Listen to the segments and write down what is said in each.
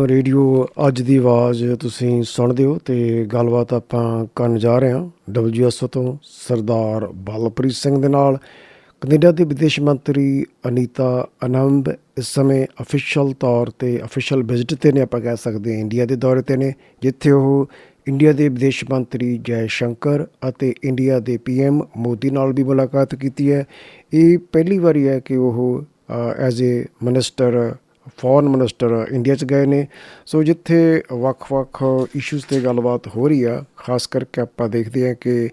Radio ਅੱਜ ਦੀ ਆਵਾਜ਼ ਤੁਸੀਂ ਸੁਣਦੇ ਹੋ ਤੇ ਗੱਲਬਾਤ ਆਪਾਂ ਕਰਨ ਜਾ ਰਹੇ ਹਾਂ। ਡਬਲਯੂਐਸਓ ਤੋਂ ਸਰਦਾਰ ਬਲਪ੍ਰੀਤ ਸਿੰਘ ਦੇ ਨਾਲ। ਕੈਨੇਡਾ ਦੇ ਵਿਦੇਸ਼ ਮੰਤਰੀ ਅਨੀਤਾ ਅਨੰਬ ਇਸ ਸਮੇਂ ਅਫੀਸ਼ੀਅਲ ਤੌਰ ਤੇ ਅਫੀਸ਼ੀਅਲ ਵਿਜ਼ਿਟ ਤੇ ਨੇ ਆਪਾਂ ਕਹਿ ਸਕਦੇ ਹਾਂ ਇੰਡੀਆ ਦੇ ਦੌਰੇ ਤੇ ਨੇ, ਜਿੱਥੇ ਉਹ ਇੰਡੀਆ ਦੇ ਵਿਦੇਸ਼ ਮੰਤਰੀ ਜੈ ਸ਼ੰਕਰ ਅਤੇ ਇੰਡੀਆ ਦੇ ਪੀਐਮ ਮੋਦੀ ਨਾਲ ਵੀ ਮੁਲਾਕਾਤ ਕੀਤੀ ਹੈ। ਇਹ ਪਹਿਲੀ ਵਾਰੀ ਹੈ ਕਿ ਉਹ as a minister foreign minister India ਚ ਗਏ ਨੇ। ਸੋ ਜਿੱਥੇ ਵੱਖ-ਵੱਖ ਇਸ਼ੂਜ਼ ਤੇ ਗੱਲਬਾਤ ਹੋ ਰਹੀ ਆ, ਖਾਸ ਕਰਕੇ ਆਪਾਂ ਦੇਖਦੇ ਹਾਂ ਕਿ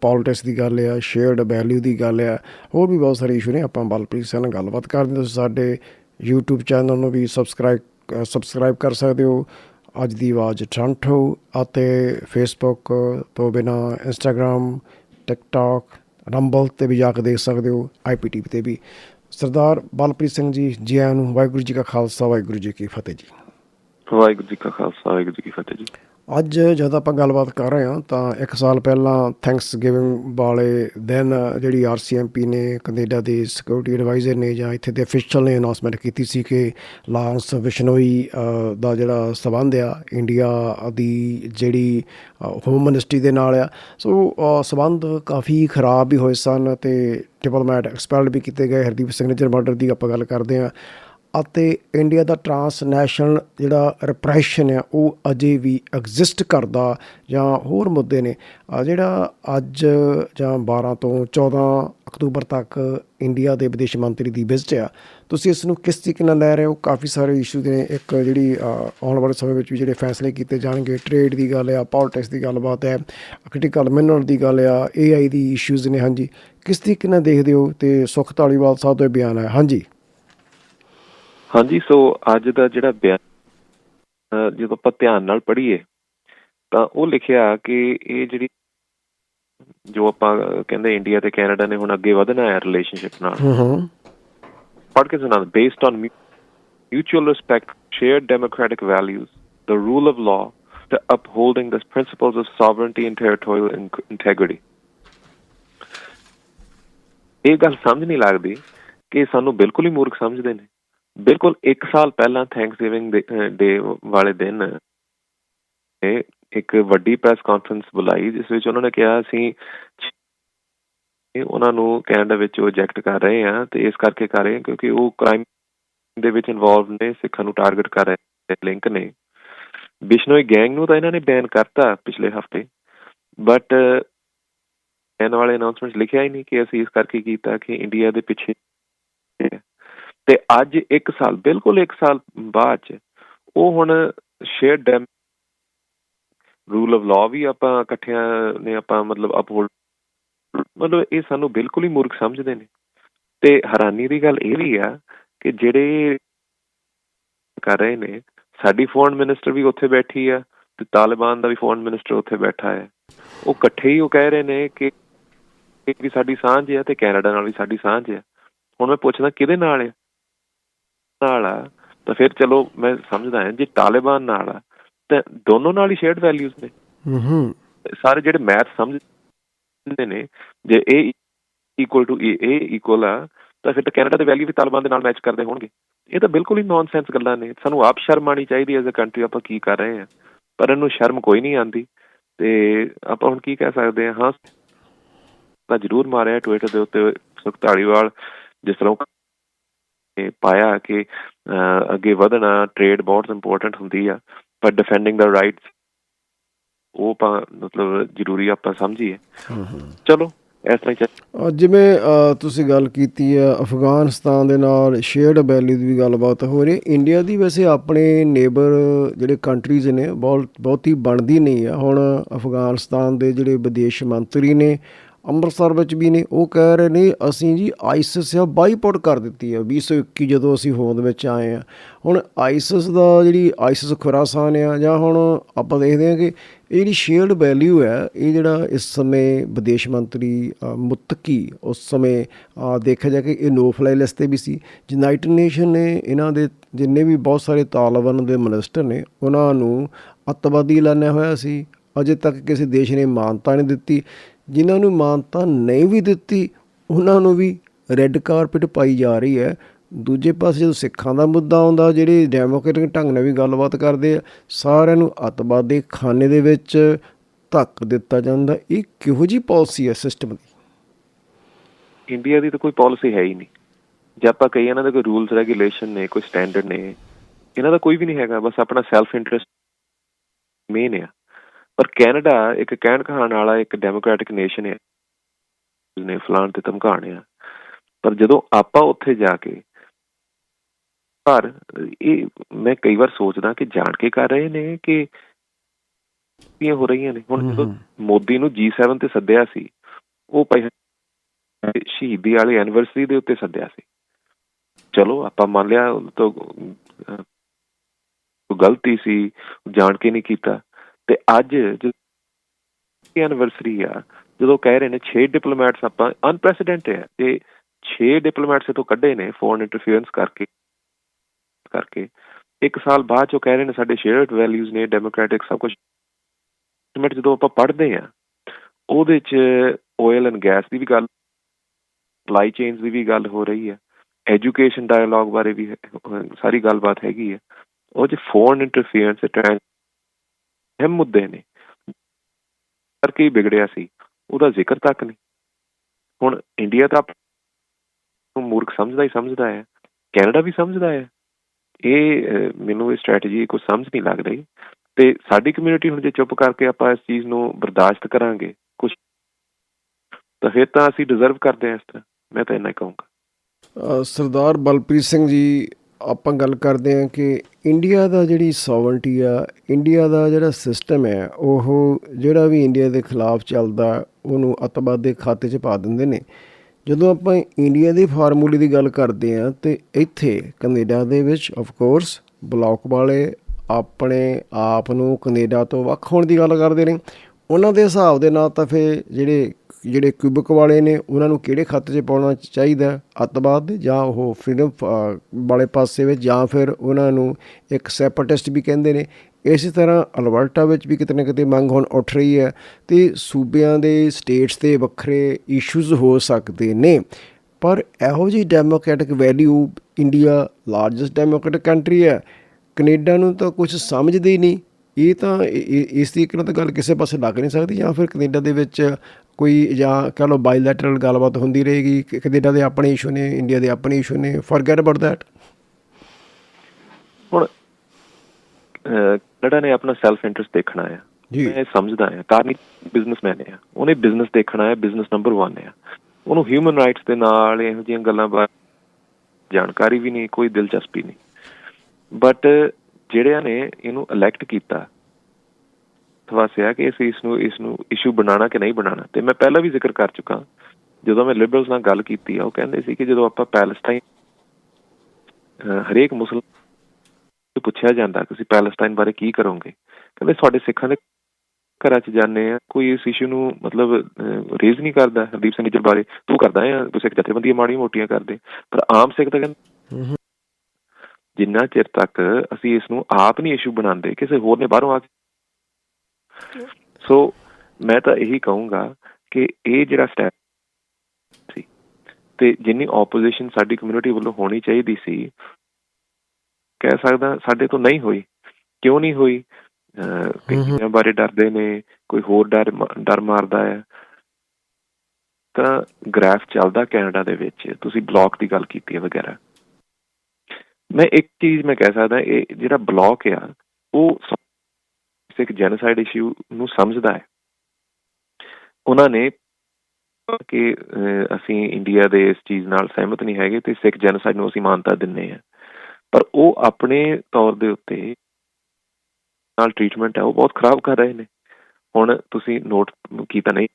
ਪੋਲਿਟਿਕਸ ਦੀ ਗੱਲ ਆ ਸ਼ੇਅਰਡ ਵੈਲਿਊ ਦੀ ਗੱਲ ਆ, ਹੋਰ ਵੀ ਬਹੁਤ ਸਾਰੇ ਇਸ਼ੂ ਨੇ। ਆਪਾਂ ਬਲਪ੍ਰੀਤ ਸਿੰਘ ਨਾਲ ਗੱਲਬਾਤ ਕਰਦੇ ਤੁਸੀਂ ਸਾਡੇ YouTube ਚੈਨਲ ਨੂੰ ਵੀ ਸਬਸਕ੍ਰਾਈਬ ਸਬਸਕ੍ਰਾਈਬ ਕਰ ਸਕਦੇ ਹੋ। ਅੱਜ ਦੀ ਆਵਾਜ਼ ਟ੍ਰਾਂਟੋ ਅਤੇ ਫੇਸਬੁੱਕ ਤੋਂ ਬਿਨਾ ਇੰਸਟਾਗ੍ਰam ਟਿਕਟੌਕ ਰੰਬਲ ਤੇ ਵੀ ਜਾ ਕੇ ਦੇਖ ਸਕਦੇ ਹੋ। ਆਈਪੀਟੀਵੀ ਤੇ ਵੀ। ਸਰਦਾਰ ਬਲਪ੍ਰੀਤ ਸਿੰਘ ਜੀ ਜੀ ਆਇਆਂ ਨੂੰ ਵਾਹਿਗੁਰੂ ਜੀ ਕਾ ਖਾਲਸਾ, ਵਾਹਿਗੁਰੂ ਜੀ ਕੀ ਫਤਿਹ ਜੀ। ਵਾਹਿਗੁਰੂ ਜੀ ਕਾ ਖਾਲਸਾ, ਵਾਹਿਗੁਰੂ ਜੀ ਕੀ ਫਤਿਹ ਜੀ। ਅੱਜ ਜਦ ਆਪਾਂ ਗੱਲਬਾਤ ਕਰ ਰਹੇ ਹਾਂ ਤਾਂ ਇੱਕ ਸਾਲ ਪਹਿਲਾਂ ਥੈਂਕਸ ਗਿਵਿੰਗ ਵਾਲੇ ਦਿਨ ਜਿਹੜੀ ਆਰਸੀਐਮਪੀ ਨੇ ਕੈਨੇਡਾ ਦੇ ਸਿਕਿਉਰਿਟੀ ਐਡਵਾਈਜ਼ਰ ਨੇ ਜਾਂ ਇੱਥੇ ਦੇ ਅਫੀਸ਼ੀਅਲ ਨੇ ਅਨਾਉਂਸਮੈਂਟ ਕੀਤੀ ਸੀ ਕਿ ਲਾਂਸ ਬਿਸ਼ਨੋਈ ਦਾ ਜਿਹੜਾ ਸਬੰਧ ਆ ਇੰਡੀਆ ਦੀ ਜਿਹੜੀ ਹੋਮ ਮਿਨਿਸਟਰੀ ਦੇ ਨਾਲ ਆ। ਸੋ ਅ, ਸਬੰਧ ਕਾਫੀ ਖਰਾਬ ਵੀ ਹੋਏ ਸਨ ਤੇ ਡਿਪਲੋਮੈਟ ਐਕਸਪੈਲਡ ਵੀ ਕੀਤੇ ਗਏ। ਹਰਦੀਪ ਸਿਗਨੇਚਰ ਬਾਰਡਰ ਦੀ ਆਪਾਂ ਗੱਲ ਕਰਦੇ ਹਾਂ। ਅਤੇ ਇੰਡੀਆ ਦਾ ਟਰਾਂਸਨੈਸ਼ਨਲ ਜਿਹੜਾ ਰਿਪਰੈਸ਼ਨ ਆ, ਉਹ ਅਜੇ ਵੀ ਐਗਜ਼ਿਸਟ ਕਰਦਾ ਜਾਂ ਹੋਰ ਮੁੱਦੇ ਨੇ। ਜਿਹੜਾ ਅੱਜ ਜਾਂ 12 ਤੋਂ 14 ਅਕਤੂਬਰ ਤੱਕ ਇੰਡੀਆ ਦੇ ਵਿਦੇਸ਼ ਮੰਤਰੀ ਦੀ ਵਿਜ਼ਿਟ ਆ, ਤੁਸੀਂ ਇਸ ਨੂੰ ਕਿਸ ਤਰੀਕੇ ਨਾਲ ਲੈ ਰਹੇ ਹੋ? ਕਾਫੀ ਸਾਰੇ ਇਸ਼ੂ ਨੇ। ਇੱਕ ਜਿਹੜੀ ਆਉਣ ਵਾਲੇ ਸਮੇਂ ਵਿੱਚ ਵੀ ਜਿਹੜੇ ਫੈਸਲੇ ਕੀਤੇ ਜਾਣਗੇ ਟ੍ਰੇਡ ਦੀ ਗੱਲ ਆ ਪੋਲਿਟਿਕਸ ਦੀ ਗੱਲਬਾਤ ਹੈ ਕ੍ਰਿਟੀਕਲ ਮਿਨਰਲ ਦੀ ਗੱਲ ਆ ਏਆਈ ਦੀ ਇਸ਼ੂਜ਼ ਨੇ, ਹਾਂਜੀ। ਕਿਸ ਤਰੀਕੇ ਨਾਲ ਦੇਖਦੇ ਹੋ? ਤੇ ਸੁਖ ਧਾਲੀਵਾਲ ਸਾਹਿਬ ਦਾ ਇਹ ਬਿਆਨ ਹੈ, ਹਾਂਜੀ। ਹਾਂਜੀ ਸੋ ਅੱਜ ਦਾ ਜਿਹੜਾ ਬਿਆਨ ਜਦੋਂ ਆਪਾਂ ਧਿਆਨ ਨਾਲ ਪੜ੍ਹੀਏ ਤਾਂ ਉਹ ਲਿਖਿਆ ਕਿ ਇਹ ਜਿਹੜੀ ਜੋ ਆਪਾਂ ਕਹਿੰਦੇ ਇੰਡੀਆ ਤੇ ਕੈਨੇਡਾ ਨੇ ਹੁਣ ਅੱਗੇ ਵਧਣਾ ਹੈ ਰਿਲੇਸ਼ਨਸ਼ਿਪ ਨਾਲ ਹੂੰ ਹੂੰ। ਪੜ੍ਹ ਕੇ ਸੁਣਾ based on mutual respect shared democratic values the rule of law the upholding the principles of sovereignty and territorial in- integrity. ਇਹ ਗੱਲ ਸਮਝ ਨਹੀਂ ਲੱਗਦੀ ਕਿ ਸਾਨੂੰ ਬਿਲਕੁਲ ਹੀ ਮੂਰਖ ਸਮਝਦੇ ਨੇ। ਬਿਲਕੁਲ 1 ਸਾਲ ਪਹਿਲਾਂ ਥੈਂਕਸਗਿਵਿੰਗ ਡੇ ਵਾਲੇ ਦਿਨ ਇਹ ਇੱਕ ਵੱਡੀ ਪ੍ਰੈਸ ਕਾਨਫਰੰਸ ਬੁਲਾਈ, ਜਿਸ ਵਿੱਚ ਉਹਨਾਂ ਨੇ ਕਿਹਾ, ਅਸੀਂ ਇਹ ਉਹਨਾਂ ਨੂੰ ਕੈਨੇਡਾ ਵਿੱਚ ਉਹ ਕਰ ਰਹੇ ਆ ਤੇ ਇਸ ਕਰਕੇ ਕਰ ਰਹੇ ਆ ਕਿਉਂਕਿ ਉਹ ਕ੍ਰਾਈਮ ਦੇ ਵਿੱਚ ਇਨਵੋਲਵ ਨੇ, ਸਿੱਖਾਂ ਨੂੰ ਟਾਰਗੇਟ ਕਰ ਰਹੇ ਲਿੰਕ ਨੇ। ਬਿਸ਼ਨੋਈ ਗੈਂਗ ਨੂੰ ਤਾਂ ਇਹਨਾਂ ਨੇ ਬੈਨ ਕਰਤਾ ਪਿਛਲੇ ਹਫ਼ਤੇ ਬਟ ਇਹਨਾਂ ਵਾਲੇ ਅਨਾਉਂਸਮੈਂਟ ਲਿਖਿਆ ਹੀ ਨਹੀਂ ਕਿ ਅਸੀਂ ਇਸ ਕਰਕੇ ਕੀਤਾ ਕਿ ਇੰਡੀਆ ਦੇ ਪਿੱਛੇ ਤੇ ਅੱਜ 1 ਸਾਲ, ਬਿਲਕੁਲ 1 ਸਾਲ ਬਾਅਦ ਚ ਉਹ ਹੁਣ share them rule of law ਵੀ ਆਪਾਂ ਇਕੱਠਿਆਂ ਨੇ ਆਪਾਂ ਮਤਲਬ ਅਪਹੋਲਡ ਮਤਲਬ ਇਹ ਸਾਨੂੰ ਬਿਲਕੁਲ ਹੀ ਮੂਰਖ ਸਮਝਦੇ ਨੇ। ਤੇ ਹੈਰਾਨੀ ਦੀ ਗੱਲ ਇਹ ਵੀ ਆ ਕਿ ਜਿਹੜੇ ਕਰ ਰਹੇ ਨੇ, ਸਾਡੀ ਫੋਰਨ ਮਿਨਿਸਟਰ ਵੀ ਉੱਥੇ ਬੈਠੀ ਆ ਤੇ ਤਾਲਿਬਾਨ ਦਾ ਵੀ ਫੋਰਨ ਮਿਨਿਸਟਰ ਉੱਥੇ ਬੈਠਾ ਹੈ ਉਹ ਇਕੱਠੇ ਹੀ ਉਹ ਕਹਿ ਰਹੇ ਨੇ ਕਿ ਵੀ ਸਾਡੀ ਸਾਂਝ ਹੈ ਤੇ ਕੈਨੇਡਾ ਨਾਲ ਵੀ ਸਾਡੀ ਸਾਂਝ ਹੈ ਹੁਣ ਮੈਂ ਪੁੱਛਦਾ ਕਿਹਦੇ ਨਾਲ ਹੈ ਨਾਲ ਆ ਤਾਂ ਫਿਰ ਚਲੋ ਮੈਂ ਸਮਝਦਾ ਹਾਂ ਜੇ ਤਾਲਿਬਾਨ ਨਾਲ ਆ ਤਾਂ ਦੋਨੋਂ ਨਾਲ ਹੀ ਸ਼ੇਅਰਡ ਵੈਲਿਊਜ਼ ਨੇ। ਹੂੰ ਹੂੰ ਸਾਰੇ ਜਿਹੜੇ ਮੈਥ ਸਮਝਦੇ ਨੇ ਜੇ ਇਹ ਇਕੁਅਲ ਟੂ ਇਹ ਇਕੁਅਲ ਆ ਤਾਂ ਫਿਰ ਤਾਂ ਕੈਨੇਡਾ ਦੇ ਵੈਲਿਊ ਵੀ ਤਾਲਿਬਾਨ ਦੇ ਨਾਲ ਮੈਚ ਕਰਦੇ ਹੋਣਗੇ। ਇਹ ਤਾਂ ਬਿਲਕੁਲ ਹੀ ਨੌਨਸੈਂਸ ਗੱਲਾਂ ਨੇ। ਸਾਨੂੰ ਆਪ ਸ਼ਰਮ ਆਣੀ ਚਾਹੀਦੀ ਐਜ਼ ਅ ਕੰਟਰੀ ਆਪਾਂ ਕੀ ਕਰ ਰਹੇ ਹਾਂ। ਪਰ ਇਹਨੂੰ ਸ਼ਰਮ ਕੋਈ ਨਹੀਂ ਆਂਦੀ ਤੇ ਆਪਾਂ ਹੁਣ ਕੀ ਕਹਿ ਸਕਦੇ ਹਾਂ ਹਾਂ ਤਾਂ ਜ਼ਰੂਰ ਮਾਰਿਆ ਟਵਿੱਟਰ ਦੇ ਉੱਤੇ ਸੁਖ ਧਾਲੀਵਾਲ ਜਿਸ ਤਰ੍ਹਾਂ ਪਾਇਆ ਕਿ ਅੱਗੇ ਵਧਣਾ ਟ੍ਰੇਡ ਬਹੁਤ ਇੰਪੋਰਟੈਂਟ ਹੁੰਦੀ ਆ ਪਰ ਡਿਫੈਂਡਿੰਗ ਦਾ ਰਾਈਟਸ ਉਹ ਆਪਾਂ ਮਤਲਬ ਜ਼ਰੂਰੀ ਆਪਾਂ ਸਮਝੀਏ। ਚਲੋ ਇਸ ਤਰ੍ਹਾਂ ਜਿਵੇਂ ਤੁਸੀਂ ਗੱਲ ਕੀਤੀ ਹੈ ਅਫਗਾਨਿਸਤਾਨ ਦੇ ਨਾਲ ਸ਼ੇਅਰਡ ਵੈਲਿਊ ਦੀ ਵੀ ਗੱਲਬਾਤ ਹੋ ਰਹੀ ਹੈ। ਇੰਡੀਆ ਦੀ ਵੈਸੇ ਆਪਣੇ ਨੇਬਰ ਜਿਹੜੇ ਕੰਟਰੀਜ਼ ਨੇ ਬਹੁਤ ਬਹੁਤੀ ਬਣਦੀ ਨਹੀਂ ਆ। ਹੁਣ ਅਫਗਾਨਿਸਤਾਨ ਦੇ ਜਿਹੜੇ ਵਿਦੇਸ਼ ਮੰਤਰੀ ਨੇ ਅੰਮ੍ਰਿਤਸਰ ਵਿੱਚ ਵੀ ਨੇ ਉਹ ਕਹਿ ਰਹੇ ਨੇ ਅਸੀਂ ਜੀ ਆਈਸਿਸ ਆ ਬਾਈਪੋਟ ਕਰ ਦਿੱਤੀ ਆ 2021 ਜਦੋਂ ਅਸੀਂ ਹੋਂਦ ਵਿੱਚ ਆਏ ਆ। ਹੁਣ ਆਈਸਿਸ ਦਾ ਜਿਹੜੀ ਆਈਸਿਸ ਖੁਰਾਸਾਨ ਆ ਜਾਂ ਹੁਣ ਆਪਾਂ ਦੇਖਦੇ ਹਾਂ ਕਿ ਇਹ ਜਿਹੜੀ ਸ਼ੇਅਰਡ ਵੈਲਿਊ ਹੈ ਇਹ ਜਿਹੜਾ ਇਸ ਸਮੇਂ ਵਿਦੇਸ਼ ਮੰਤਰੀ ਅ, ਮੁੱਤਕੀ ਉਸ ਸਮੇਂ ਦੇਖਿਆ ਜਾ ਕਿ ਇਹ ਨੋ ਫਲਾਈ ਲਿਸਟ ਤੇ ਵੀ ਸੀ। ਯੂਨਾਈਟਿਡ ਨੇਸ਼ਨ ਨੇ ਇਹਨਾਂ ਦੇ ਜਿੰਨੇ ਵੀ ਬਹੁਤ ਸਾਰੇ ਤਾਲਿਬਾਨ ਦੇ ਮਿਨਿਸਟਰ ਨੇ ਉਹਨਾਂ ਨੂੰ ਅੱਤਵਾਦੀ ਐਲਾਨਿਆ ਹੋਇਆ ਸੀ। ਅਜੇ ਤੱਕ ਕਿਸੇ ਦੇਸ਼ ਨੇ ਮਾਨਤਾ ਨਹੀਂ ਦਿੱਤੀ। ਜਿਨ੍ਹਾਂ ਨੂੰ ਮਾਨਤਾ ਨਹੀਂ ਵੀ ਦਿੱਤੀ, ਉਹਨਾਂ ਨੂੰ ਵੀ ਰੈੱਡ ਕਾਰਪਟ ਪਾਈ ਜਾ ਰਹੀ ਹੈ। ਦੂਜੇ ਪਾਸੇ ਜਦੋਂ ਸਿੱਖਾਂ ਦਾ ਮੁੱਦਾ ਆਉਂਦਾ, ਜਿਹੜੇ ਡੈਮੋਕ੍ਰੈਟਿਕ ਢੰਗ ਨਾਲ ਵੀ ਗੱਲਬਾਤ ਕਰਦੇ ਆ, ਸਾਰਿਆਂ ਨੂੰ ਅੱਤਵਾਦ ਖਾਨੇ ਦੇ ਵਿੱਚ ਧੱਕ ਦਿੱਤਾ ਜਾਂਦਾ। ਇਹ ਕਿਹੋ ਜੀ ਪਾਲਿਸੀ ਹੈ ਸਿਸਟਮ ਦੀ? ਇੰਡੀਆ ਦੀ ਤਾਂ ਕੋਈ ਪਾਲਿਸੀ ਹੈ ਹੀ ਨਹੀਂ। ਜੇ ਆਪਾਂ ਕਹੀਏ ਇਹਨਾਂ ਦੇ ਕੋਈ ਰੂਲਸ ਰੈਗੂਲੇਸ਼ਨ ਨੇ, ਕੋਈ ਸਟੈਂਡਰਡ ਨੇ, ਇਹਨਾਂ ਦਾ ਕੋਈ ਵੀ ਨਹੀਂ ਹੈਗਾ, ਬਸ ਆਪਣਾ ਸੈਲਫ ਇੰਟਰਸਟ ਮੇਨ ਆ। ਪਰ ਕੈਨੇਡਾ ਇੱਕ ਕਹਿਣ ਕਹਾਣ ਵਾਲਾ ਇੱਕ ਡੈਮੋਕ੍ਰੈਟਿਕ ਨੇਸ਼ਨ ਹੈ ਨੇ ਫਲਾਣ ਤੇ ਧਮਕਾਣੇ ਆ। ਪਰ ਜਦੋਂ ਆਪਾਂ ਉੱਥੇ ਜਾ ਕੇ ਪਰ ਇਹ ਮੈਂ ਕਈ ਵਾਰ ਸੋਚਦਾ ਕਿ ਜਾਣ ਕੇ ਕਰ ਰਹੇ ਨੇ ਕਿ ਇਹ ਹੋ ਰਹੀਆਂ ਨੇ। ਹੁਣ ਜਦੋਂ। ਮੋਦੀ ਨੂੰ G7 ਤੇ ਸੱਦਿਆ ਸੀ ਉਹ ਪਹਿ ਸ਼ਹੀਦੀ ਵਾਲੀ ਐਨੀਵਰਸਰੀ ਦੇ ਉੱਤੇ ਸੱਦਿਆ ਸੀ। ਚਲੋ ਆਪਾਂ ਮੰਨ ਲਿਆ ਤੋਂ ਗਲਤੀ ਸੀ ਜਾਣ ਕੇ ਨਹੀਂ ਕੀਤਾ। ਤੇ ਅੱਜ ਐਨੀਵਰਸਰੀ ਆ, ਜਦੋਂ ਕਹਿ ਰਹੇ ਨੇ 6 ਡਿਪਲੋਮੈਟਸ ਆਪਾਂ ਅਨਪ੍ਰੈਸੀਡੈਂਟ ਹੈ ਤੇ 6 ਡਿਪਲੋਮੈਟਸ ਤੋਂ ਕੱਢੇ ਨੇ ਫੋਰਨ ਇੰਟਰਫੀਰੈਂਸ ਕਰਕੇ ਕਰਕੇ। ਇੱਕ ਸਾਲ ਬਾਅਦ ਚੋਂ ਕਹਿ ਰਹੇ ਨੇ ਸਾਡੇ ਸ਼ੇਅਰਡ ਵੈਲਿਊਜ਼ ਨੇ ਡੈਮੋਕ੍ਰੈਟਿਕ ਸਭ ਕੁਝ ਮਿੰਟ ਜਦੋਂ ਆਪਾਂ ਪੜ੍ਹਦੇ ਆ, ਉਹਦੇ ਚ ਆਇਲ ਐਂਡ ਗੈਸ ਦੀ ਵੀ ਗੱਲ ਸਪਲਾਈ ਚੇਨਸ ਦੀ ਵੀ ਗੱਲ ਹੋ ਰਹੀ ਹੈ ਐਜੂਕੇਸ਼ਨ ਡਾਇਲੌਗ ਬਾਰੇ ਵੀ ਹੈ- ਸਾਰੀ ਗੱਲਬਾਤ ਹੈਗੀ ਹੈ ਉਹ ਚ ਫੋਰਨ ਇੰਟਰਫੀਰੈਂਸ ਟ੍ਰਾਂਸ ਅਹਿਮ ਮੁੱਦੇ ਨੇ। ਕਰਕੇ ਹੀ ਵਿਗੜਿਆ ਸੀ, ਉਹਦਾ ਜ਼ਿਕਰ ਤੱਕ ਨਹੀਂ। ਹੁਣ ਇੰਡੀਆ ਤਾਂ ਨੂੰ ਮੂਰਖ ਸਮਝਦਾ ਹੀ ਸਮਝਦਾ ਹੈ, ਕੈਨੇਡਾ ਵੀ ਸਮਝਦਾ ਹੈ। ਇਹ ਮੈਨੂੰ ਇਹ ਸਟ੍ਰੈਟਜੀ ਕੋਈ ਸਮਝ ਨਹੀਂ ਲੱਗ ਰਹੀ। ਤੇ ਸਾਡੀ ਕਮਿਊਨਿਟੀ ਹੁਣ ਜੇ ਚੁੱਪ ਕਰਕੇ ਆਪਾਂ ਇਸ ਚੀਜ਼ ਨੂੰ ਬਰਦਾਸ਼ਤ ਕਰਾਂਗੇ ਕੁਝ ਤਾਂ ਫਿਰ ਤਾਂ ਅਸੀਂ ਡਿਜ਼ਰਵ ਕਰਦੇ ਹਾਂ ਇਸ ਤਰ੍ਹਾਂ। ਮੈਂ ਤਾਂ ਇੰਨਾ ਕਹੂੰਗਾ। ਸਰਦਾਰ ਬਲਪ੍ਰੀਤ ਸਿੰਘ ਜੀ ਆਪਾਂ ਗੱਲ ਕਰਦੇ ਹਾਂ ਕਿ ਇੰਡੀਆ ਦਾ ਜਿਹੜੀ ਸੋਵਰਨਟੀ ਆ ਇੰਡੀਆ ਦਾ ਜਿਹੜਾ ਸਿਸਟਮ ਹੈ, ਉਹ ਜਿਹੜਾ ਵੀ ਇੰਡੀਆ ਦੇ ਖਿਲਾਫ ਚੱਲਦਾ, ਉਹਨੂੰ ਅੱਤਵਾਦ ਦੇ ਖਾਤੇ 'ਚ ਪਾ ਦਿੰਦੇ ਨੇ। ਜਦੋਂ ਆਪਾਂ ਇੰਡੀਆ ਦੇ ਫਾਰਮੂਲੇ ਦੀ ਗੱਲ ਕਰਦੇ ਹਾਂ, ਤੇ ਇੱਥੇ ਕੈਨੇਡਾ ਦੇ ਵਿੱਚ ਆਫ ਕੋਰਸ ਬਲੌਕ ਵਾਲੇ ਆਪਣੇ ਆਪ ਨੂੰ ਕੈਨੇਡਾ ਤੋਂ ਵੱਖ ਹੋਣ ਦੀ ਗੱਲ ਕਰਦੇ ਨੇ। ਉਹਨਾਂ ਦੇ ਹਿਸਾਬ ਦੇ ਨਾਲ ਤਾਂ ਫਿਰ ਜਿਹੜੇ ਜਿਹੜੇ ਕਿਊਬਿਕ ਵਾਲੇ ਨੇ, ਉਹਨਾਂ ਨੂੰ ਕਿਹੜੇ ਖਾਤੇ 'ਚ ਪਾਉਣਾ ਚਾਹੀਦਾ? ਅੱਤਵਾਦ ਦੇ ਜਾਂ ਉਹ ਫਰੀडम ਵਾਲੇ ਪਾਸੇ ਵਿੱਚ, ਜਾਂ ਫਿਰ ਉਹਨਾਂ ਨੂੰ ਇੱਕ ਸੈਪਰੇਟਿਸਟ ਵੀ ਕਹਿੰਦੇ ਨੇ। ਇਸੇ ਤਰ੍ਹਾਂ ਅਲਬਰਟਾ ਵਿੱਚ ਵੀ ਕਿਤੇ ਨਾ ਕਿਤੇ ਮੰਗ ਹੁਣ ਉੱਠ ਰਹੀ ਹੈ ਤੇ ਸੂਬਿਆਂ ਦੇ ਸਟੇਟਸ ਦੇ ਵੱਖਰੇ ਇਸ਼ੂਜ਼ ਹੋ ਸਕਦੇ ਨੇ। ਪਰ ਇਹੋ ਜਿਹੀ democratic value India largest democratic country ਹੈ, ਕੈਨੇਡਾ ਨੂੰ ਤਾਂ ਕੁਝ ਸਮਝਦੇ ਹੀ ਨਹੀਂ। ਇਹ ਤਾਂ ਇ- ਇ- ਇਸ ਤਰੀਕੇ ਨਾਲ ਤਾਂ ਗੱਲ ਕਿਸੇ ਪਾਸੇ ਲੱਗ ਨਹੀਂ ਸਕਦੀ, ਜਾਂ ਫਿਰ ਕੈਨੇਡਾ ਦੇ ਵਿੱਚ ਕੋਈ ਜਾਂ ਕਹ ਲਓ ਬਾਇਲੈਟਰਲ ਗੱਲਬਾਤ ਹੁੰਦੀ ਰਹੇਗੀ ਕਿ ਕੈਨੇਡਾ ਦੇ ਆਪਣੇ ਇਸ਼ੂ ਨੇ ਇੰਡੀਆ ਦੇ ਆਪਣੇ ਇਸ਼ੂ ਨੇ ਫੋਰਗੇਟ ਅਬਾਊਟ ਦੈਟ ਹੁਣ ਕੈਨੇਡਾ ਨੇ ਆਪਣਾ ਸੈਲਫ ਇੰਟਰਸਟ ਦੇਖਣਾ ਹੈ। ਮੈਂ ਸਮਝਦਾ ਹਾਂ ਕਾਰਨੀ ਬਿਜ਼ਨਸਮੈਨ ਹੈ ਉਹਨੇ ਬਿਜ਼ਨਸ ਦੇਖਣਾ ਹੈ ਬਿਜ਼ਨਸ ਨੰਬਰ 1 ਹੈ ਉਹਨੂੰ ਹਿਊਮਨ ਰਾਈਟਸ ਦੇ ਨਾਲ ਇਹੋ ਜਿਹੀਆਂ ਗੱਲਾਂ ਬਾਰੇ ਜਾਣਕਾਰੀ ਵੀ ਨਹੀਂ ਕੋਈ ਦਿਲਚਸਪੀ ਨਹੀਂ। ਬਟ ਜਿਹੜਿਆਂ ਨੇ ਇਹਨੂੰ ਇਲੈਕਟ ਕੀਤਾ ਤਵਾਸਿਆ ਕਿ ਇਸ ਇਸ ਨੂੰ ਇਸ ਨੂੰ ਇਸ਼ੂ ਬਣਾਉਣਾ ਕਿ ਨਹੀਂ ਬਣਾਉਣਾ। ਤੇ ਮੈਂ ਪਹਿਲਾਂ ਵੀ ਜ਼ਿਕਰ ਕਰ ਚੁੱਕਾ। ਜਦੋਂ ਮੈਂ ਲਿਬਰਲਸ ਨਾਲ ਗੱਲ ਕੀਤੀ ਆ ਉਹ ਕਹਿੰਦੇ ਸੀ ਕਿ ਜਦੋਂ ਆਪਾਂ ਪੈਲਸਟਾਈਨ ਹਰੇਕ ਮੁਸਲਮਾਨ ਤੋਂ ਪੁੱਛਿਆ ਜਾਂਦਾ ਤੁਸੀਂ ਪੈਲਸਟਾਈਨ ਬਾਰੇ ਕੀ ਕਰੋਗੇ ਕਹਿੰਦੇ ਸਾਡੇ ਸਿੱਖਾਂ ਦੇ ਘਰਾਂ 'ਚ ਜਾਂਦੇ ਆ ਕੋਈ ਇਸ ਇਸ਼ੂ ਨੂੰ ਮਤਲਬ ਰੇਜ਼ ਨਹੀਂ ਕਰਦਾ ਹਰਦੀਪ ਸਿੰਘ ਨਿੱਜਰ ਬਾਰੇ ਤੂੰ ਕਰਦਾ ਆ ਕੋਈ ਸਿੱਖ ਜਥੇਬੰਦੀਆਂ ਮਾੜੀਆਂ ਮੋਟੀਆਂ ਕਰਦੇ। ਪਰ ਆਮ ਸਿੱਖ ਤਾਂ ਕਹਿੰਦੇ ਜਿੰਨਾ ਚਿਰ ਤੱਕ ਅਸੀਂ ਇਸ ਨੂੰ ਆਪ ਨਹੀਂ ਇਸ਼ੂ ਬਣਾਉਂਦੇ ਕਿਸੇ ਹੋਰ ਨੇ ਬਾਹਰੋਂ ਆ ਕੇ ਸੋ ਮੈਂ ਤਾਂ ਇਹੀ ਕਹੂੰਗਾ ਕਿ ਇਹ ਜਿਹੜਾ ਸਟੈਪ ਸੀ ਤੇ ਜਿੰਨੀ ਆਪੋਜੀਸ਼ਨ ਸਾਡੀ ਕਮਿਊਨਿਟੀ ਵੱਲੋਂ ਹੋਣੀ ਚਾਹੀਦੀ ਸੀ ਕਹਿ ਸਕਦਾ ਸਾਡੇ ਤੋਂ ਨਹੀਂ ਹੋਈ। ਕਿਉਂ ਨਹੀਂ ਹੋਈ। ਚੀਜ਼ਾਂ ਬਾਰੇ ਡਰਦੇ ਨੇ ਕੋਈ ਹੋਰ ਡਰ ਡਰ ਮਾਰਦਾ ਹੈ। ਤਾਂ ਗ੍ਰਾਫ ਚੱਲਦਾ ਕੈਨੇਡਾ ਦੇ ਵਿੱਚ ਤੁਸੀਂ ਬਲੌਕ ਦੀ ਗੱਲ ਕੀਤੀ ਹੈ ਵਗੈਰਾ। ਮੈਂ ਇੱਕ ਚੀਜ਼ ਮੈਂ ਕਹਿ ਸਕਦਾ ਇਹ ਜਿਹੜਾ ਬਲੌਕ ਆ ਉਹ ਇੱਕ ਜੈਨੋਸਾਈਡ ਇਸ਼ੂ ਨੂੰ ਸਮਝਦਾ ਹੈ। ਉਹਨਾਂ ਨੇ ਕਿ ਅਸੀਂ ਇੰਡੀਆ ਦੇ ਇਸ ਚੀਜ਼ ਨਾਲ ਸਹਿਮਤ ਨਹੀਂ ਹੈਗੇ ਤੇ ਸਿੱਖ ਜੈਨੋਸਾਈਡ ਨੂੰ ਅਸੀਂ ਮਾਨਤਾ ਦਿੰਨੇ ਆ ਪਰ ਉਹ ਆਪਣੇ ਤੌਰ ਦੇ ਉੱਤੇ ਨਾਲ ਟ੍ਰੀਟਮੈਂਟ ਹੈ, ਉਹ ਬਹੁਤ ਖਰਾਬ ਕਰ ਰਹੇ ਨੇ। ਹੁਣ ਤੁਸੀਂ ਨੋਟ ਕੀਤਾ ਨਹੀਂ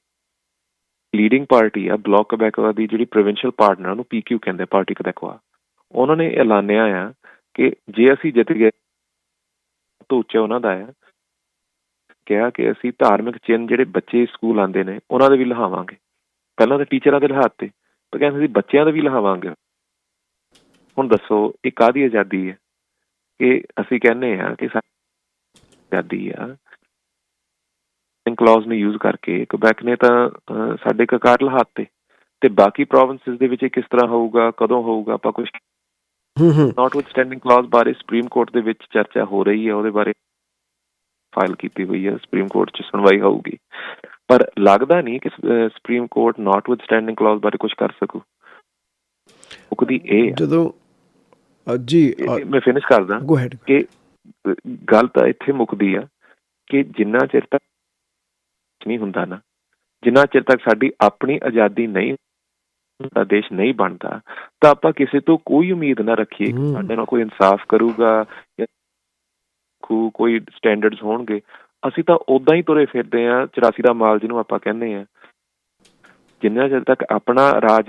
ਲੀਡਿੰਗ ਪਾਰਟੀ ਆ, ਬਲੌਕ ਕਬੈਕਵਾ ਦੀ ਜਿਹੜੀ ਪ੍ਰੋਵਿੰਸ਼ੀਅਲ ਪਾਰਟਨਰ ਨੂੰ ਪੀਕਿਊ ਕਹਿੰਦੇ ਪਾਰਟੀ ਕਬੈਕਵਾ ਉਹਨਾਂ ਨੇ ਐਲਾਨਿਆ ਆ ਕਿ ਜੇ ਅਸੀਂ ਜਿੱਤ ਗਏ, ਤੋਂ ਉੱਚਾ ਉਹਨਾਂ ਦਾ ਆ ਕਿਹਾ ਕਿ ਅਸੀਂ ਧਾਰਮਿਕ ਚਿੰਨ੍ਹ ਜਿਹੜੇ ਬੱਚੇ ਸਕੂਲ ਆਉਂਦੇ ਨੇ ਉਹਨਾਂ ਦੇ ਵੀ ਲਹਾਵਾਂਗੇ ਪਹਿਲਾਂ ਤਾਂ ਟੀਚਰਾਂ ਦੇ ਲਹਾਤੇ ਤੇ ਪਰ ਕਹਿੰਦੇ ਸੀ ਬੱਚਿਆਂ ਦੇ ਵੀ ਲਹਾਵਾਂਗੇ। ਹੁਣ ਦੱਸੋ ਇਹ ਕਾਦੀ ਆਜ਼ਾਦੀ ਹੈ? ਕਿ ਅਸੀਂ ਕਹਿੰਦੇ ਆ ਕਿ ਸਾਡੀ ਆਜ਼ਾਦੀ ਆ। ਕਲੌਜ਼ ਨੂੰ ਯੂਜ਼ ਕਰਕੇ ਕੁਬੈਕ ਨੇ ਤਾਂ ਸਾਡੇ ਕਕਾਰ ਲਹਾਤੇ ਤੇ ਬਾਕੀ ਪ੍ਰੋਵਿੰਸਸ ਦੇ ਵਿੱਚ ਇਹ ਕਿਸ ਤਰ੍ਹਾਂ ਹੋਊਗਾ ਕਦੋਂ ਹੋਊਗਾ ਆਪਾਂ ਕੁਝ ਹੂੰ ਹੂੰ। ਨੋਟਵਿਥਸਟੈਂਡਿੰਗ ਕਲੌਜ਼ ਬਾਰੇ ਸੁਪਰੀਮ ਕੋਰਟ ਦੇ ਵਿੱਚ ਚਰਚਾ ਹੋ ਰਹੀ ਹੈ ਉਹਦੇ ਬਾਰੇ ਫਾਈਲ ਕੀਤੀ ਹੋਈ ਹੈ ਸੁਪਰੀਮ ਕੋਰਟ 'ਚ ਸੁਣਵਾਈ ਹੋਊਗੀ। ਪਰ ਲੱਗਦਾ ਨਹੀਂ ਕਿ ਸੁਪਰੀਮ ਕੋਰਟ ਨੋਟਵਿਥਸਟੈਂਡਿੰਗ ਕਲੌਜ਼ ਬਾਰੇ ਕੁਝ ਕਰ ਸਕੂ। ਮੁਕਦੀ ਇਹ ਜਦੋਂ ਜੀ ਮੈਂ ਫਿਨਿਸ਼ ਕਰਦਾ ਕਿ ਗੱਲ ਤਾਂ ਇੱਥੇ ਮੁੱਕਦੀ ਆ ਕਿ ਜਿੰਨਾ ਚਿਰ ਤੱਕ ਨਹੀਂ ਹੁੰਦਾ ਨਾ ਜਿੰਨਾ ਚਿਰ ਤੱਕ ਸਾਡੀ ਆਪਣੀ ਆਜ਼ਾਦੀ ਨਹੀਂ ਦਾ ਦੇਸ਼ ਨਹੀਂ ਬਣਦਾ ਤਾਂ ਆਪਾਂ ਕਿਸੇ ਤੋਂ ਕੋਈ ਉਮੀਦ ਨਾ ਰੱਖੀਏ ਕਿ। ਸਾਡੇ ਨਾਲ ਕੋਈ ਇਨਸਾਫ ਕਰੂਗਾ ਜਾਂ ਕੋ- ਕੋਈ ਸਟੈਂਡਰਡਸ ਹੋਣਗੇ। ਅਸੀਂ ਤਾਂ ਉਦਾਂ ਹੀ ਤੁਰੇ ਫਿਰਦੇ ਆ 84 ਦਾ ਮਾਲ ਜਿਹਨੂੰ ਆਪਾਂ ਕਹਿੰਦੇ ਆ ਜਿੰਨਾ ਚਿਰ ਤੱਕ ਆਪਣਾ ਰਾਜ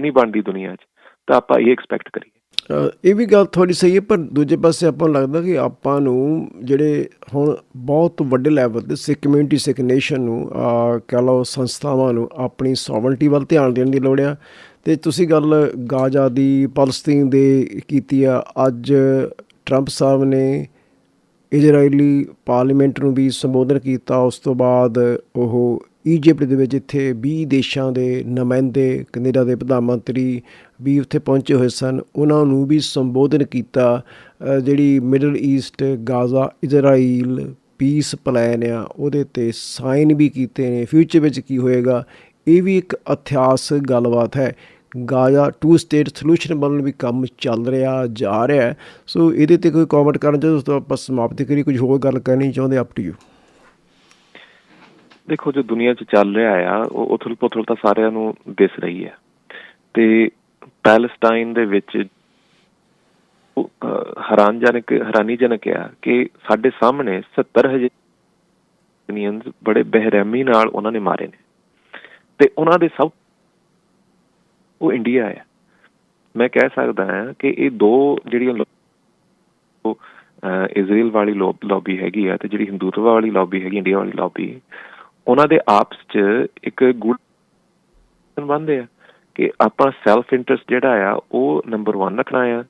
ਨਹੀਂ ਬਣਦੀ ਦੁਨੀਆ 'ਚ ਤਾਂ ਆਪਾਂ ਇਹ ਐਕਸਪੈਕਟ ਕਰੀਏ। ਇਹ ਵੀ ਗੱਲ ਥੋੜੀ ਸਹੀ ਹੈ ਪਰ ਦੂਜੇ ਪਾਸੇ ਆਪਾਂ ਨੂੰ ਲੱਗਦਾ ਕਿ ਆਪਾਂ ਨੂੰ ਜਿਹੜੇ ਹੁਣ ਬਹੁਤ ਵੱਡੇ ਲੈਵਲ ਤੇ ਸਿੱਖ ਕਮਿਊਨਿਟੀ ਸਿੱਖ ਨੇਸ਼ਨ ਨੂੰ ਅ, ਲਓ ਸੰਸਥਾਵਾਂ ਨੂੰ ਆਪਣੀ ਸੋਵਰਨਟੀ ਵੱਲ ਧਿਆਨ ਦੇਣ ਦੀ ਲੋੜ ਆ। ਤੇ ਤੁਸੀਂ ਗੱਲ ਗਾਜ਼ਾ ਦੀ ਫਲਸਤੀਨ ਦੇ ਕੀਤੀ ਆ। ਅੱਜ ਟਰੰਪ ਸਾਹਿਬ ਨੇ ਇਜ਼ਰਾਈਲੀ ਪਾਰਲੀਮੈਂਟ ਨੂੰ ਵੀ ਸੰਬੋਧਨ ਕੀਤਾ। ਉਸ ਤੋਂ ਬਾਅਦ ਉਹ ਈਜਿਪਟ ਦੇ ਵਿੱਚ ਇੱਥੇ 20 ਦੇਸ਼ਾਂ ਦੇ ਨੁਮਾਇੰਦੇ, ਕੈਨੇਡਾ ਦੇ ਪ੍ਰਧਾਨ ਮੰਤਰੀ ਵੀ ਉੱਥੇ ਪਹੁੰਚੇ ਹੋਏ ਸਨ। ਉਹਨਾਂ ਨੂੰ ਵੀ ਸੰਬੋਧਨ ਕੀਤਾ ਜਿਹੜੀ middle east, Gaza, Israel peace plan ਆ, ਉਹਦੇ ਤੇ ਸਾਈਨ ਵੀ ਕੀਤੇ ਨੇ। ਫਿਊਚਰ ਵਿੱਚ ਕੀ ਹੋਏਗਾ, ਇਹ ਵੀ ਇੱਕ ਇਤਿਹਾਸ ਗੱਲਬਾਤ ਹੈ। ਗਾਜ਼ਾ ਟੂ ਸਟੇਟ ਸੋਲੂਸ਼ਨ ਵੱਲ ਵੀ ਕੰਮ ਚੱਲ ਰਿਹਾ, ਜਾ ਰਿਹਾ ਸੋ ਇਹਦੇ ਤੇ ਕੋਈ ਕਮੈਂਟ ਕਰਨ ਚਾਹੋ, ਉਸ ਤੋਂ ਆਪਾਂ ਸਮਾਪਤੀ ਕਰੀ ਕੁਝ ਹੋਰ ਗੱਲ ਕਰਨੀ ਚਾਹੁੰਦੇ ਅਪ ਟੂ ਯੂ ਦੇਖੋ, ਜੋ ਦੁਨੀਆ 'ਚ ਚੱਲ ਰਿਹਾ ਆ, ਉਹ ਉਥਲ ਪੁਥਲ ਤਾਂ ਸਾਰਿਆਂ ਨੂੰ ਦਿਸ ਰਹੀ ਹੈ। ਤੇ ਪੈਲਸਟਾਈਨ ਦੇ ਵਿੱਚ ਹੈਰਾਨਜਨਕ, ਹੈਰਾਨੀਜਨਕ ਆ ਕਿ ਸਾਡੇ ਸਾਹਮਣੇ 70000 ਇੰਡੀਅਨਸ ਬੜੇ ਬੇਰਹਿਮੀ ਨਾਲ ਉਹਨਾਂ ਨੇ ਮਾਰੇ ਨੇ। ਤੇ ਉਹਨਾਂ ਦੇ ਸਭ ਉਹ ਇੰਡੀਆ ਹੈ। ਮੈਂ ਕਹਿ ਸਕਦਾ ਹਾਂ ਕਿ ਇਹ ਦੋ ਜਿਹੜੀਆਂ ਉਹ, ਇਜ਼ਰਾਈਲ ਵਾਲੀ ਲੌਬੀ ਹੈਗੀ ਆ ਤੇ ਜਿਹੜੀ ਹਿੰਦੂਤਵ ਵਾਲੀ ਲੌਬੀ ਹੈਗੀ ਇੰਡੀਆ ਵਾਲੀ ਲੌਬੀ ਉਹਨਾਂ ਦੇ ਆਪਸ 'ਚ ਇੱਕ ਗੁੱਡ ਬੰਦੇ ਆ ਕਿ ਆਪਾਂ ਸੈਲਫ ਇੰਟਰਸਟ ਜਿਹੜਾ ਆ ਉਹ ਨੰਬਰ 1 ਰੱਖਣਾ ਆ।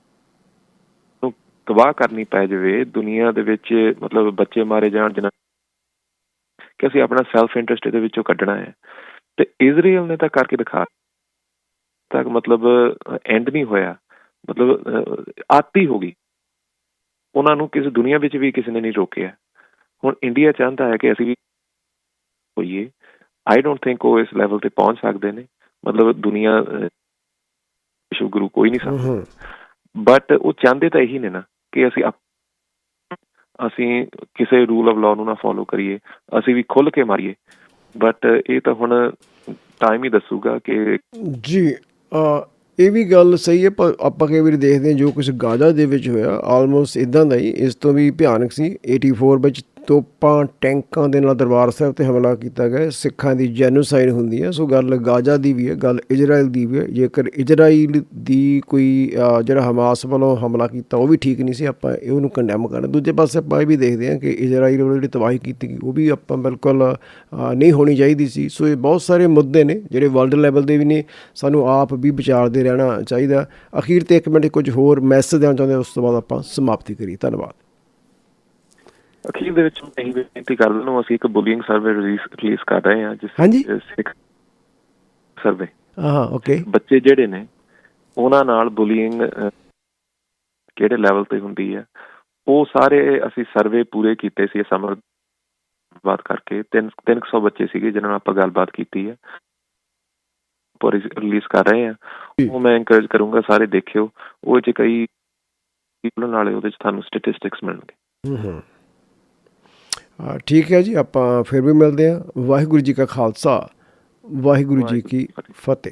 ਨੂੰ ਤਬਾਹ ਕਰਨੀ ਪੈ ਜਾਵੇ ਦੁਨੀਆ ਦੇ ਵਿੱਚ ਮਤਲਬ ਬੱਚੇ ਮਾਰੇ ਜਾਣ ਜਨਾ ਕਿ ਅਸੀਂ ਆਪਣਾ ਸੈਲਫ ਇੰਟਰਸਟ ਇਹਦੇ ਵਿੱਚੋਂ ਕੱਢਣਾ ਹੈ ਤੇ ਇਜ਼ਰਾਈਲ ਨੇ ਤਾਂ ਕਰਕੇ ਦਿਖਾ ਤੱਕ ਮਤਲਬ ਐਂਡ ਨਹੀਂ ਹੋਇਆ। ਮਤਲਬ ਆਤੀ ਹੋ ਗਈ। ਉਹਨਾਂ ਨੂੰ ਕਿਸੇ ਦੁਨੀਆ ਵਿੱਚ ਵੀ ਕਿਸੇ ਨੇ ਨਹੀਂ ਰੋਕਿਆ। ਹੁਣ ਇੰਡੀਆ ਚਾਹੁੰਦਾ ਹੈ ਕਿ ਅਸੀਂ ਵੀ ਹੋਈਏ। ਆਈ ਡੋਨਟ ਥਿੰਕ ਉਹ ਇਸ ਲੈਵਲ ਤੇ ਪਹੁੰਚ ਸਕਦੇ ਨੇ। ਮਤਲਬ ਦੁਨੀਆ ਵਿਸ਼ਵ ਗੁਰੂ ਕੋਈ ਨਹੀਂ ਸਕਦਾ ਬਟ ਉਹ ਚਾਹੁੰਦੇ ਤਾਂ ਇਹੀ ਨੇ ਨਾ ਕਿ ਅਸੀਂ ਅਸੀਂ ਕਿਸੇ ਰੂਲ ਆਫ ਲਾਅ ਨੂੰ ਨਾ ਫੋਲੋ ਕਰੀਏ। ਅਸੀਂ ਵੀ ਖੁੱਲ ਕੇ ਮਾਰੀਏ। ਬਟ ਇਹ ਤਾਂ ਹੁਣ ਟਾਈਮ ਹੀ ਦੱਸੂਗਾ ਕਿ ਜੀ ਇਹ ਵੀ ਗੱਲ ਸਹੀ ਹੈ, ਪਰ ਆਪਾਂ ਕਈ ਵਾਰੀ ਦੇਖਦੇ ਹਾਂ ਜੋ ਕੁਝ ਗਾਜ਼ਾ ਦੇ ਵਿੱਚ ਹੋਇਆ ਆਲਮੋਸਟ ਇਦਾਂ ਦਾ ਹੀ, ਇਸ ਤੋਂ ਵੀ ਭਿਆਨਕ ਸੀ 84 ਵਿੱਚ ਤੋਪਾਂ ਟੈਂਕਾਂ ਦੇ ਨਾਲ ਦਰਬਾਰ ਸਾਹਿਬ ਤੇ ਹਮਲਾ ਕੀਤਾ ਗਿਆ। ਸਿੱਖਾਂ ਦੀ ਜੈਨੋਸਾਈਡ ਹੁੰਦੀ ਹੈ। ਸੋ ਗੱਲ ਗਾਜ਼ਾ ਦੀ ਵੀ ਹੈ, ਗੱਲ ਇਜ਼ਰਾਈਲ ਦੀ ਵੀ ਹੈ। ਜੇਕਰ ਇਜ਼ਰਾਈਲ ਦੀ ਕੋਈ ਜਿਹੜਾ ਹਮਾਸ ਵੱਲੋਂ ਹਮਲਾ ਕੀਤਾ, ਉਹ ਵੀ ਠੀਕ ਨਹੀਂ ਸੀ, ਆਪਾਂ ਇਹ ਉਹਨੂੰ ਕੰਡੈਮ ਕਰਨਾ ਦੂਜੇ ਪਾਸੇ ਆਪਾਂ ਇਹ ਵੀ ਦੇਖਦੇ ਹਾਂ ਕਿ ਇਜ਼ਰਾਈਲ ਵੱਲੋਂ ਜਿਹੜੀ ਤਬਾਹੀ ਕੀਤੀ ਗਈ, ਉਹ ਵੀ ਆਪਾਂ ਬਿਲਕੁਲ ਨਹੀਂ ਹੋਣੀ ਚਾਹੀਦੀ ਸੀ। ਸੋ ਇਹ ਬਹੁਤ ਸਾਰੇ ਮੁੱਦੇ ਨੇ, ਜਿਹੜੇ ਵਰਲਡ ਲੈਵਲ ਦੇ ਵੀ ਨੇ। ਸਾਨੂੰ ਆਪ ਵੀ ਵਿਚਾਰਦੇ ਰਹਿਣਾ ਚਾਹੀਦਾ। ਅਖੀਰ ਤੇ ਇੱਕ ਮਿੰਟ ਕੁਝ ਹੋਰ ਮੈਸੇਜ ਦੇਣਾ ਚਾਹੁੰਦੇ ਉਸ ਤੋਂ ਬਾਅਦ ਆਪਾਂ ਸਮਾਪਤੀ ਕਰੀ ਧੰਨਵਾਦ। ਅਖੀਰ ਦੇ ਵਿੱਚ ਮੈਂ ਇਹ ਬੇਨਤੀ ਕਰ ਦਿੰਦਾ ਅਸੀਂ ਇੱਕ ਬੁਲਿੰਗ ਸਰਵੇ ਰਿਲੀਜ਼ ਕਰ ਰਹੇ ਹਾਂ ਜਿਸ ਹਾਂਜੀ। ਸਰਵੇ। ਹਾਂ ਓਕੇ ਬੱਚੇ ਜਿਹੜੇ ਨੇ ਉਹਨਾਂ ਨਾਲ ਬੁਲੀਇੰਗ ਕਿਹੜੇ ਲੈਵਲ ਤੇ ਹੁੰਦੀ ਹੈ ਉਹ ਸਾਰੇ ਅਸੀਂ ਸਰਵੇ ਪੂਰੇ ਕੀਤੇ ਸੀ ਸਮਰ ਬਾਤ ਕਰਕੇ। 3 300 ਬੱਚੇ ਸੀਗੇ ਜਿਨ੍ਹਾਂ ਨਾਲ ਆਪਾਂ ਗੱਲਬਾਤ ਕੀਤੀ ਹੈ। ਪਰ ਰਿਲੀਜ਼ ਕਰ ਰਹੇ ਆ ਉਹ ਮੈਂ ਐਨਕਰੇਜ ਕਰੂੰਗਾ ਸਾਰੇ ਦੇਖਿਓ। ਉਹ ਚ ਕਈ ਪੀਪਲ ਨਾਲੇ ਉਹਦੇ ਚ ਤੁਹਾਨੂੰ ਸਟੈਟਿਸਟਿਕਸ ਮਿਲਣਗੇ। ਹੂੰ ਹਾਂ, ਠੀਕ ਹੈ ਜੀ ਆਪਾਂ ਫਿਰ ਵੀ ਮਿਲਦੇ ਹਾਂ। ਵਾਹਿਗੁਰੂ ਜੀ ਕਾ ਖਾਲਸਾ ਵਾਹਿਗੁਰੂ ਜੀ ਕੀ ਫਤਿਹ।